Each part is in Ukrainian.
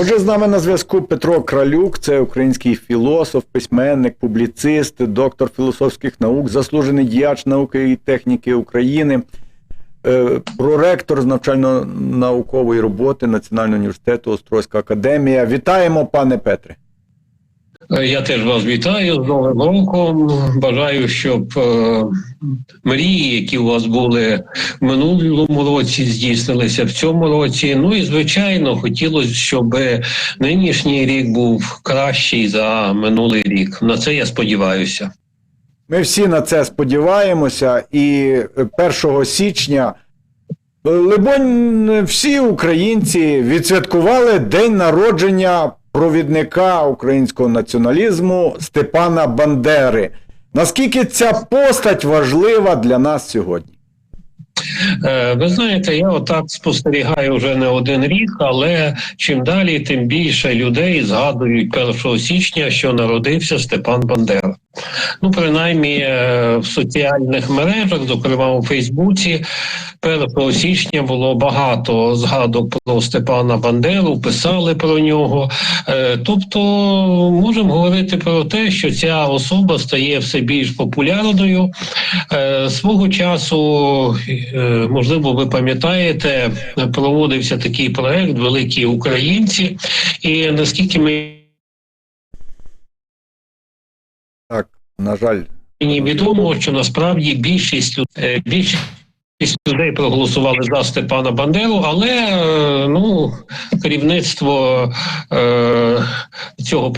Отже, з нами на зв'язку Петро Кралюк, це український філософ, письменник, публіцист, доктор філософських наук, заслужений діяч науки і техніки України, е, проректор з навчально-наукової роботи Національного університету Острозька академія. Вітаємо, пане Петре. Е, Я теж вас вітаю з Новим роком. Бажаю, щоб е, мрії, які у вас були в минулому році, здійснилися в цьому році. Ну і звичайно, хотілося, щоб нинішній рік був кращий за минулий рік. На це я сподіваюся. Ми всі на це сподіваємося, і 1 січня, либонь, всі українці відсвяткували день народження провідника українського націоналізму Степана Бандери. Наскільки ця постать важлива для нас сьогодні? Е, Ви знаєте, я отак спостерігаю вже не один рік, але чим далі, тим більше людей згадують 1 січня, що народився Степан Бандера. Ну, принаймні е, в соціальних мережах, зокрема у Фейсбуці, 1 січня було багато згадок про Степана Бандеру, писали про нього. Е, Тобто можемо говорити про те, що ця особа стає все більш популярною. Е, Свого часу, е, можливо, ви пам'ятаєте, проводився такий проект Великі українці, і наскільки ми Так, на жаль, Мені відомо, що насправді більшість більшість людей проголосували за Степана Бандеру, але е, ну керівництво е, цього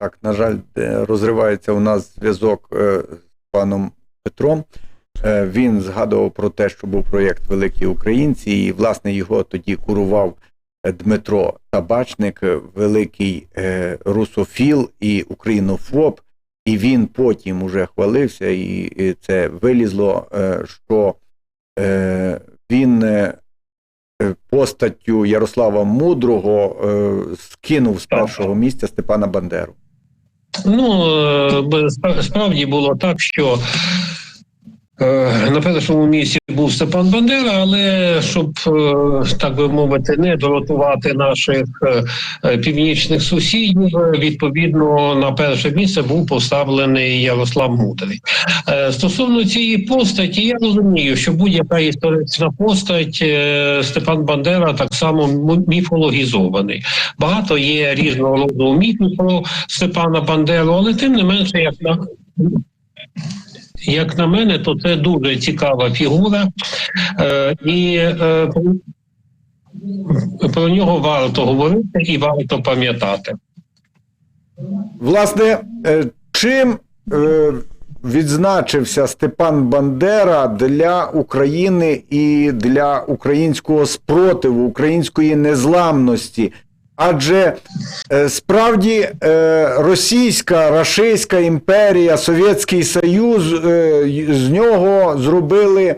так, на жаль, е, розривається у нас зв'язок е, з паном Петром. Він згадував про те, що був проєкт Великі Українці, і власне його тоді курував Дмитро Табачник, великий е, русофіл і українофоб. І він потім уже хвалився, і, це вилізло, е, що е, він постаттю Ярослава Мудрого скинув з першого місця Степана Бандеру. Ну справді було так, що на першому місці був Степан Бандера, але щоб е, так би мовити, не доротувати наших е, е, північних сусідів, е, відповідно на перше місце був поставлений Ярослав Мудрий. Е, Стосовно цієї постаті, я розумію, що будь-яка історична постать е, Степан Бандера так само міфологізований. Багато є різного роду міфів про Степана Бандеру, але тим не менше, як на як на мене, то це дуже цікава фігура, е, і е, про- нього варто говорити і варто пам'ятати. Власне, е, чим відзначився Степан Бандера для України і для українського спротиву, української незламності? Адже е, справді е, Російська, Рашистська імперія, Совєтський Союз е, з нього зробили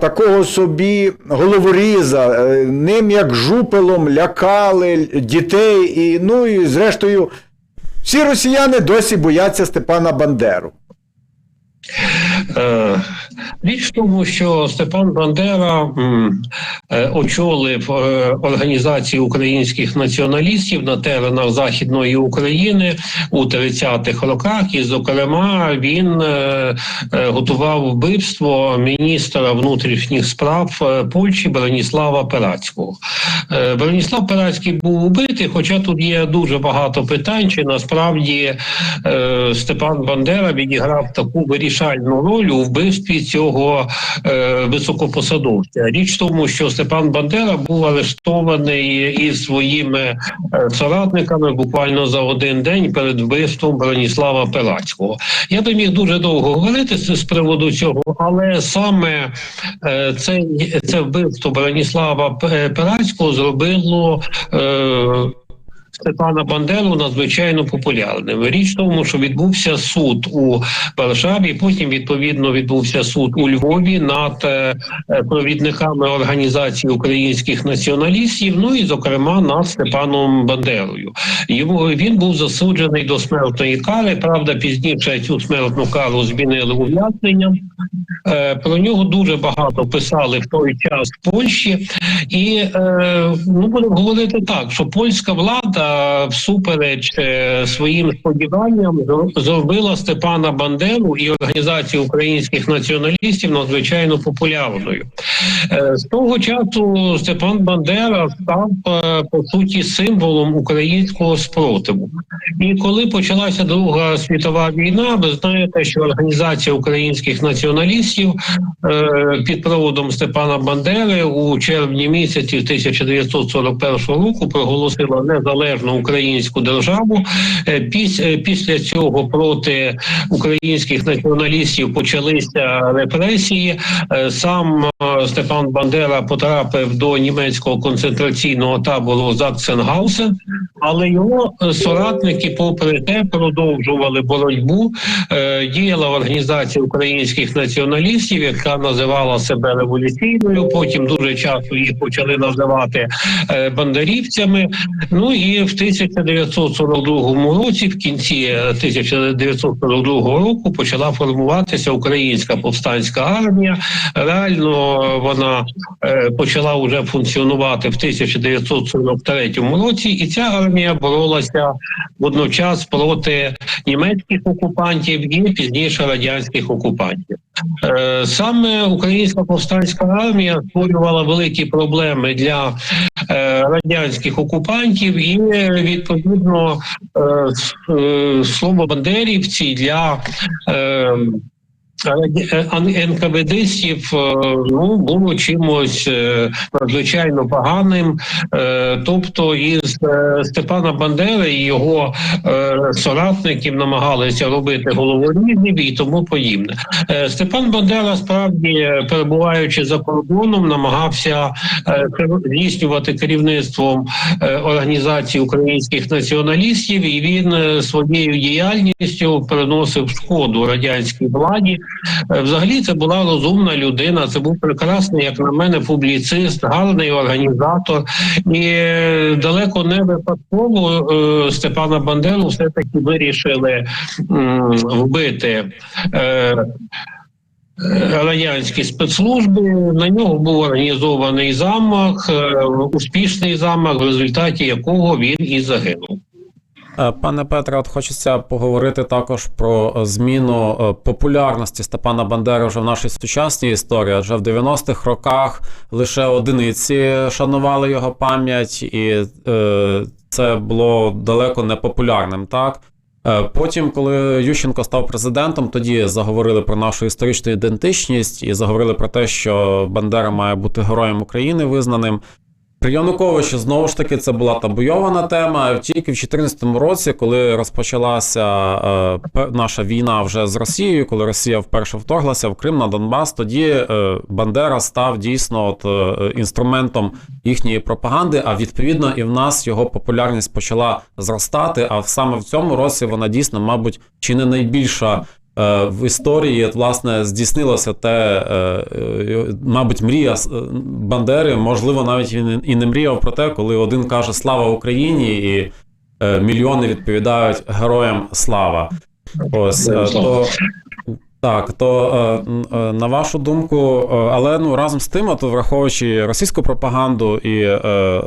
такого собі головоріза. Ним як жупелом лякали дітей, і, ну і зрештою, всі росіяни досі бояться Степана Бандеру. Е, Річ в тому, що Степан Бандера е, очолив е, організацію українських націоналістів на теренах Західної України у 30-х роках, і, зокрема, він готував вбивство міністра внутрішніх справ Польщі Броніслава Перацького. Броніслав Перацький був убитий, хоча тут є дуже багато питань, чи насправді Степан Бандера відіграв таку вирішальну роль у вбивстві цього е, високопосадовця. Річ в тому, що Степан Бандера був арештований із своїми е, соратниками буквально за один день перед вбивством Броніслава Перацького. Я би міг дуже довго говорити з, приводу цього, але саме е, це, це вбивство Броніслава П- Перацького зробило. Е, Степана Бандеру надзвичайно популярним. Річ тому, що відбувся суд у Варшаві. Потім відповідно відбувся суд у Львові над е, е, провідниками організації українських націоналістів. Ну і зокрема над Степаном Бандерою. Йому він був засуджений до смертної кари. Правда, пізніше цю смертну кару змінили ув'язненням. Е, Про нього дуже багато писали в той час в Польщі, і ну будемо говорити так, що польська влада, всупереч е, своїм сподіванням, зро- зробила Степана Бандеру і організацію українських націоналістів надзвичайно популярною. Е, З того часу Степан Бандера став е, по суті символом українського спротиву. І коли почалася Друга світова війна, ви знаєте, що організація українських націоналістів е, під проводом Степана Бандери у червні місяці 1941 року проголосила незалежну українську державу. Е, е, Після цього проти українських націоналістів почалися репресії. Е, Сам Степан Бандера потрапив до німецького концентраційного табору Заксенгаусен, але його е, соратники, попри те, продовжували боротьбу. Е, Діяла організація українських націоналістів, яка називала себе революційною. Потім дуже часто їх почали називати е, бандерівцями. Ну і в 1942 році, в кінці е, 1942 року, почала формуватися українська повстанська армія. Реально вона почала вже функціонувати в 1943 році, і ця армія боролася водночас проти німецьких окупантів і пізніше радянських окупантів. Е, Саме українська повстанська армія створювала великі проблеми для е, радянських окупантів, і відповідно е, слово бандерівці для е, раді- е, ну було чимось е, надзвичайно поганим. Тобто із Степана Бандери і його соратників намагалися робити головорізів і тому подібне. Степан Бандера справді перебуваючи за кордоном, намагався здійснювати керівництвом організації українських націоналістів, і він своєю діяльністю приносив шкоду радянській владі. Взагалі, це була розумна людина. Це був прекрасний, як на мене, публіцист, гарний організатор. І далеко не випадково е, Степана Бандеру все таки вирішили вбити. Е, Радянські спецслужби на нього був організований замах, е, успішний замах, в результаті якого він і загинув. Е, Пане Петре, от хочеться поговорити також про е, зміну е, популярності Степана Бандери вже в нашій сучасній історії. Адже в 90-х роках лише одиниці шанували його пам'ять, і е, це було далеко не популярним. Так потім, коли Ющенко став президентом, тоді заговорили про нашу історичну ідентичність і заговорили про те, що Бандера має бути героєм України визнаним. При Януковичі знову ж таки це була табуйована тема. Тільки в 2014 році, коли розпочалася е, наша війна вже з Росією, коли Росія вперше вторглася в Крим на Донбас, тоді е, Бандера став дійсно от, е, інструментом їхньої пропаганди. А відповідно, і в нас його популярність почала зростати. А саме в цьому році вона дійсно, мабуть, чи не найбільша в історії власне здійснилося те, е, е, мабуть, мрія е, Бандери. Можливо, навіть він і не мріяв про те, коли один каже Слава Україні, і е, мільйони відповідають героям слава. Ось е, то. Так, то е, е, на вашу думку, е, але ну разом з тим, от враховуючи російську пропаганду і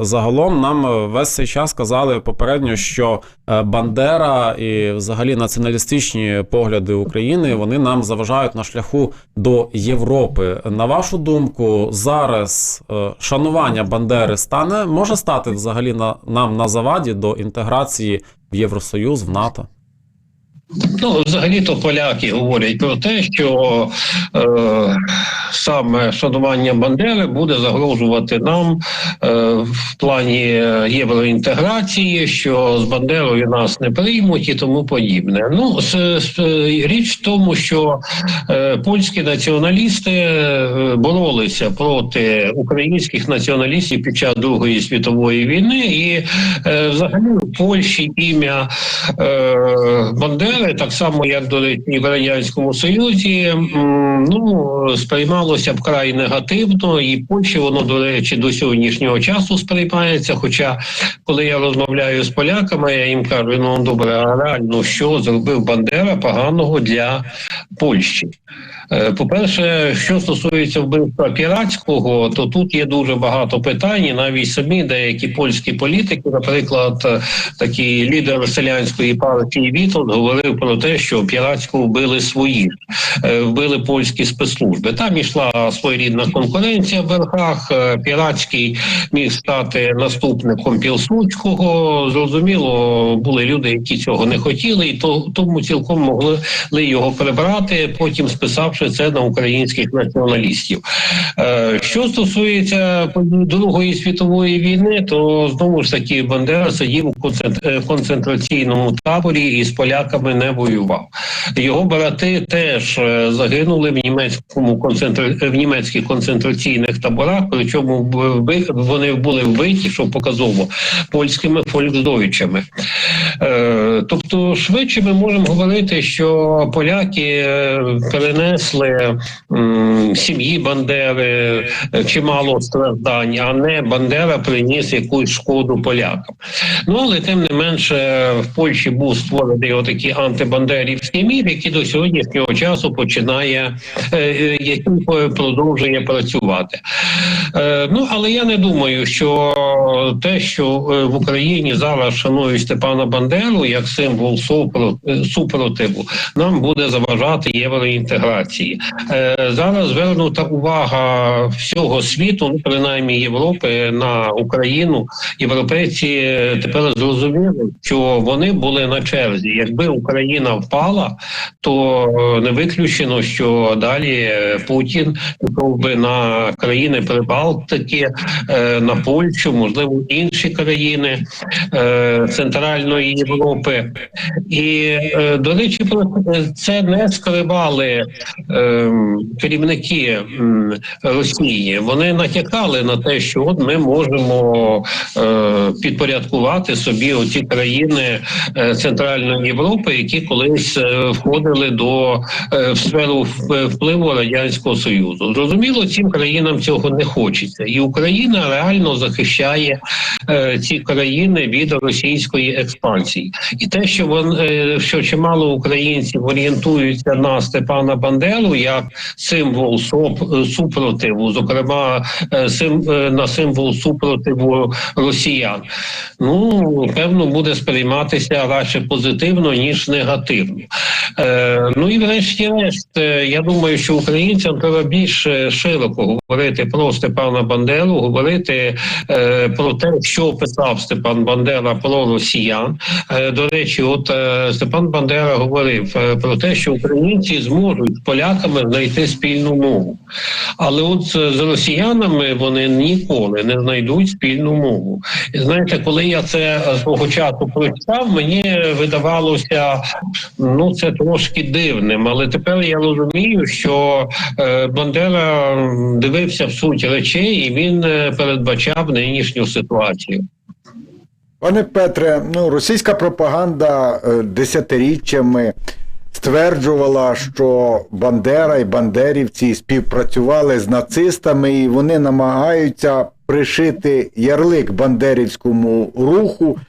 загалом нам весь цей час казали попередньо, що Бандера і взагалі націоналістичні погляди України вони нам заважають на шляху до Європи. На вашу думку, зараз шанування Бандери стане може стати взагалі на нам на заваді до інтеграції в Євросоюз в НАТО? Ну, взагалі-то поляки говорять про те, що е, саме шанування Бандери буде загрожувати нам е, в плані євроінтеграції, що з Бандерою нас не приймуть і тому подібне. Ну, с, с, річ в тому, що е, польські націоналісти е, боролися проти українських націоналістів під час Другої світової війни, і е, взагалі в Польщі ім'я е, Бандери, так само як до і в радянському Союзі, ну сприймалося вкрай негативно, і Польщі воно до речі до сьогоднішнього часу сприймається. Хоча, коли я розмовляю з поляками, я їм кажу: ну добре, а реально що зробив Бандера поганого для Польщі? Е, По-перше, що стосується вбивства піратського, то тут є дуже багато питань. Навіть самі деякі польські політики, наприклад, е, такий лідер селянської партії Вітон говорив про те, що піратського вбили свої, е, вбили польські спецслужби. Там ішла своєрідна конкуренція в верхах. Піратський міг стати наступником Пілсудського. Зрозуміло, були люди, які цього не хотіли, і то тому цілком могли його прибрати, потім списавши це на українських націоналістів. Е, Що стосується Другої світової війни, то знову ж таки Бандера сидів у е, концентраційному таборі і з поляками не воював. Його брати теж е, загинули в німецькому концентра... в німецьких концентраційних таборах. Причому вони були вбиті, що показово польськими фольксдойчами. Тобто, швидше ми можемо говорити, що поляки перенесли м, сім'ї Бандери е, чимало страждань, а не Бандера приніс якусь шкоду полякам. Ну але тим не менше в Польщі був створений отакий антибандерівський мір, який до сьогоднішнього часу починає е, е, який продовжує працювати. Ну але я не думаю, що те, що в Україні зараз шанують Степана Бандеру як символ супро- супротиву, нам буде заважати євроінтеграції. Е, Зараз звернута увага всього світу, ну принаймні Європи, на Україну. Європейці тепер зрозуміли, що вони були на черзі. Якби Україна впала, то е, не виключено, що далі Путін пішов би на країни Прибалтики, е, на Польщу, можливо, інші країни Центральної Європи. І до речі, про це не скривали керівники Росії. Вони натякали на те, що от ми можемо е, підпорядкувати собі оці країни е, Центральної Європи, які колись е, входили до в сферу впливу радянського союзу. Зрозуміло, цим країнам цього не хочеться, і Україна реально захищає ці країни від російської експансії. І те, що вон е, що чимало українців орієнтуються на Степана Бандеру як символ супротиву, зокрема е, е, на символ супротиву росіян. Ну певно буде сприйматися радше позитивно ніж негативно. Е, ну і врешті-решт, е, я думаю, що українцям треба більш е, широко говорити про Степана Бандеру, говорити е, про те, що писав Степан Бандера про росіян. Е, до речі, от е, Степан Бандера говорив е, про те, що українці зможуть з поляками знайти спільну мову. Але от з, росіянами вони ніколи не знайдуть спільну мову. І знаєте, коли я це свого часу прочитав, мені видавалося ну це трошки дивним. Але тепер я розумію, що е, Бандера дивився в суть речей і він е, передбачав нинішню ситуацію. Пане Петре, ну російська пропаганда е, десятиріччями стверджувала, що Бандера і бандерівці співпрацювали з нацистами, і вони намагаються пришити ярлик бандерівському руху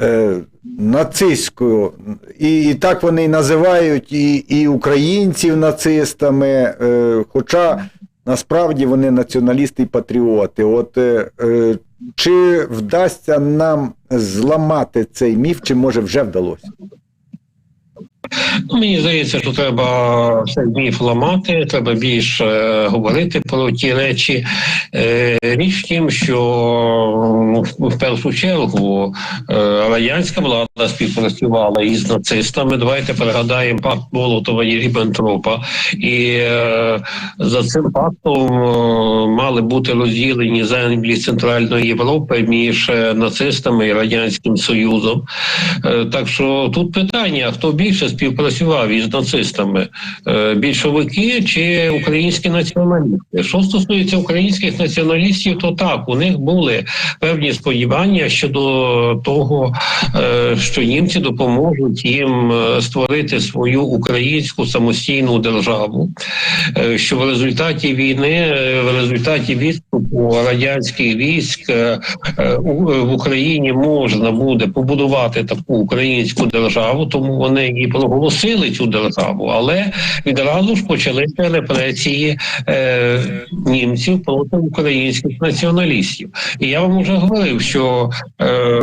е, нацистською. І, і так вони і називають і, і українців нацистами, е, хоча насправді вони націоналісти і патріоти. От е, е, чи вдасться нам зламати цей міф, чи може вже вдалося? Ну, мені здається, що треба цей міф ламати, треба більше говорити про ті речі. Е, річ в тім, що ну, в- першу чергу е, радянська влада співпрацювала із нацистами. Давайте пригадаємо пакт Молотова і Ріббентропа. І е, за цим пактом е, мали бути розділені землі Центральної Європи між е, нацистами і радянським союзом. Е, Так що тут питання: хто більше співпрацював із нацистами? Е, Більшовики чи українські націоналісти? Що стосується українських націоналістів, то так у них були певні сподівання щодо того, е, що німці допоможуть їм е, створити свою українську самостійну державу. Що в результаті війни, в результаті відступу радянських військ в Україні можна буде побудувати таку українську державу, тому вони і проголосили цю державу, але відразу ж почалися репресії е, німців проти українських націоналістів. І я вам вже говорив, що е,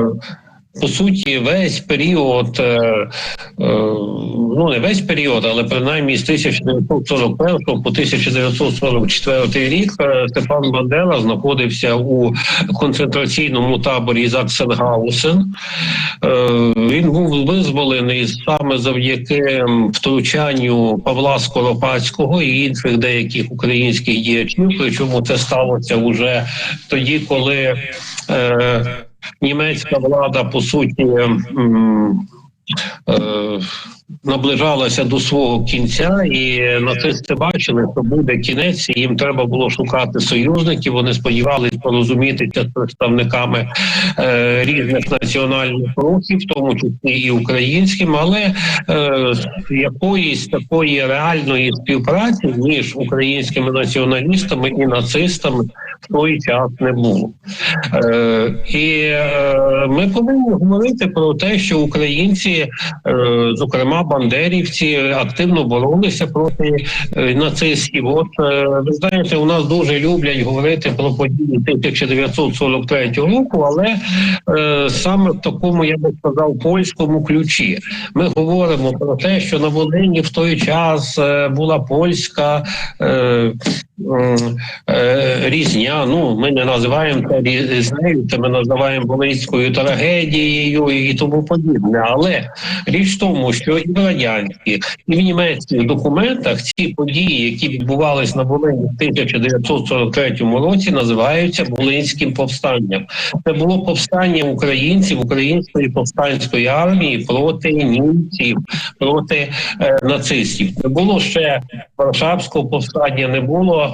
по суті, весь період, е, е, ну не весь період, але принаймні з 1941 по 1944 рік е, Степан Бандера знаходився у концентраційному таборі Заксенгаусен. Він був визволений саме завдяки втручанню Павла Скоропадського і інших деяких українських діячів. Причому це сталося вже тоді, коли. Німецька влада по суті м, е, наближалася до свого кінця, і нацисти бачили, що буде кінець, і їм треба було шукати союзників. Вони сподівалися порозумітися з представниками е, різних національних рухів, в тому числі і українським, але е, якоїсь такої реальної співпраці між українськими націоналістами і нацистами в той час не було. Е, і е, ми повинні говорити про те, що українці, е, зокрема бандерівці, активно боролися проти е, нацистів. От е, ви знаєте, у нас дуже люблять говорити про події 1943 року, але е, саме в такому я би сказав польському ключі. Ми говоримо про те, що на Волині в той час е, була польська. Е, різня. Ну ми не називаємо це різнею, це ми називаємо волинською трагедією і тому подібне. Але річ в тому, що і в радянських, і в німецьких документах ці події, які відбувались на Волині в 1943 році, називаються Волинським повстанням. Це було повстання українців, української повстанської армії проти німців, проти е, нацистів. Не було ще Варшавського повстання, не було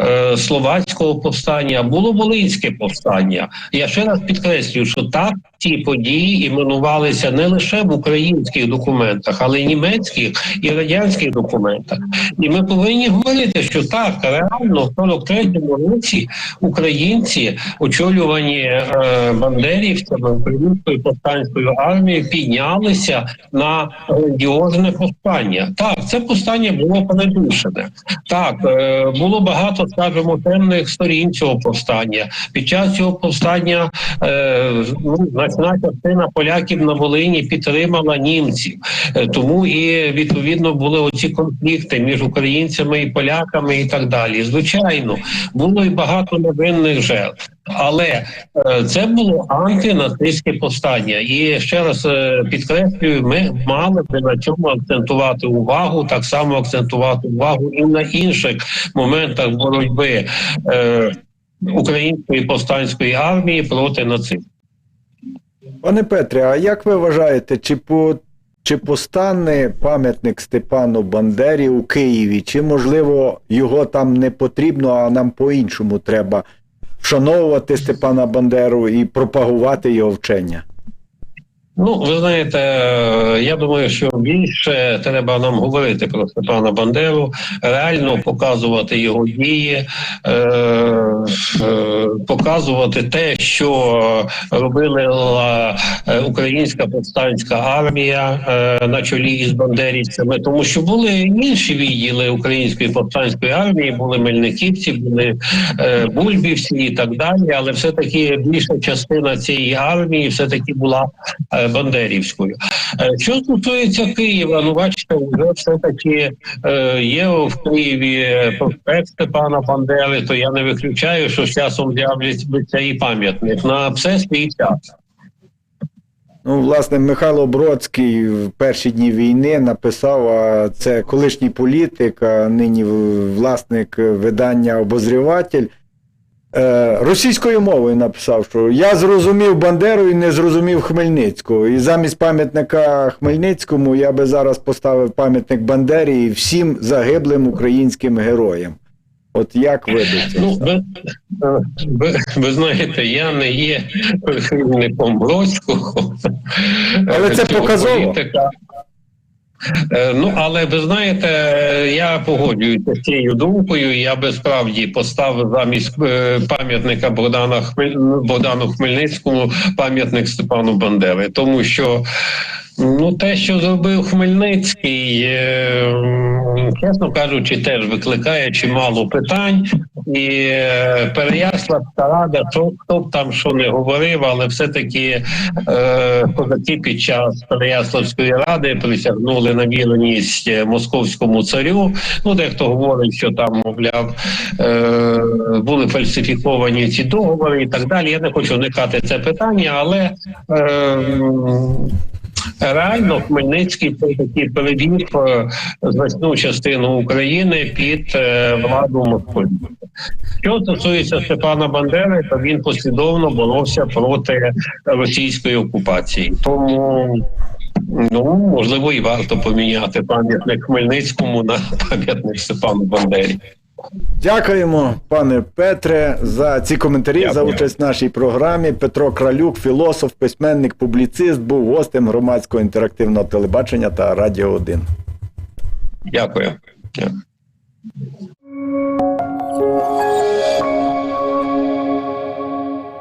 е, словацького повстання, було волинське повстання. Я ще раз підкреслюю, що так ці події іменувалися не лише в українських документах, але й німецьких і радянських документах. І ми повинні говорити, що так реально в 43-му році українці, очолювані е, бандерівцями українською повстанською армією, піднялися на грандіозне повстання. Так, це повстання було передушене. Так, е, було багато, скажімо, темних сторін цього повстання. Під час цього повстання е, ну, значна частина поляків на Волині підтримала німців, Е, тому і відповідно були оці конфлікти між українцями і поляками, і так далі. Звичайно, було і багато невинних жертв. Але е, це було антинацистське повстання, і ще раз е, підкреслюю, ми мали би на цьому акцентувати увагу, так само акцентувати увагу і на інших моментах боротьби е, української повстанської армії проти нацистів. Пане Петре, а як ви вважаєте, чи по чи постане пам'ятник Степану Бандері у Києві, чи можливо його там не потрібно, а нам по-іншому треба вшановувати Степана Бандеру і пропагувати його вчення? Ну, ви знаєте, я думаю, що більше треба нам говорити про Степана Бандеру, реально показувати його дії, е, е, показувати те, що робила е, українська повстанська армія е, на чолі із бандерівцями, тому що були інші відділи української повстанської армії, були мельниківці, були е, бульбівці і так далі. Але все таки більша частина цієї армії все таки була. е, Бандерівською. Е, Що стосується Києва, ну бачите, вже все-таки е, є в Києві портрет Степана Бандери, то я не виключаю, що з часом з'являться і пам'ятник на все свій час. Ну, власне, Михайло Бродський в перші дні війни написав, а це колишній політик, а нині власник видання Обозріватель. Е, російською мовою написав, що я зрозумів Бандеру і не зрозумів Хмельницького. І замість пам'ятника Хмельницькому я би зараз поставив пам'ятник Бандері і всім загиблим українським героям. От як ви до цього? Ну, ви, ви, ви знаєте, я не є прихильником Бродського. Але це показово. політика. Е, Ну, але ви знаєте, я погоджуюся з цією думкою. Я би справді поставив замість е, пам'ятника Богдана Хмель... Богдану Хмельницькому пам'ятник Степану Бандери, тому що ну те, що зробив Хмельницький, е, чесно кажучи, теж викликає чимало питань. І е, Переяславська рада, хто, хто б там що не говорив, але все-таки е, козаки під час Переяславської ради присягнули на вірність е, московському царю. Ну, дехто говорить, що там, мовляв, е, були фальсифіковані ці договори і так далі. Я не хочу уникати це питання, але е, Реально, Хмельницький все таки перевів е, значну частину України під е, владу Москви. Що стосується Степана Бандери, то він послідовно боровся проти російської окупації. Тому ну можливо і варто поміняти пам'ятник Хмельницькому на пам'ятник Степану Бандері. Дякуємо, пане Петре, за ці коментарі Дякую. за участь в нашій програмі. Петро Кралюк, філософ, письменник, публіцист, був гостем громадського інтерактивного телебачення та Радіо 1. Дякую. Дякую.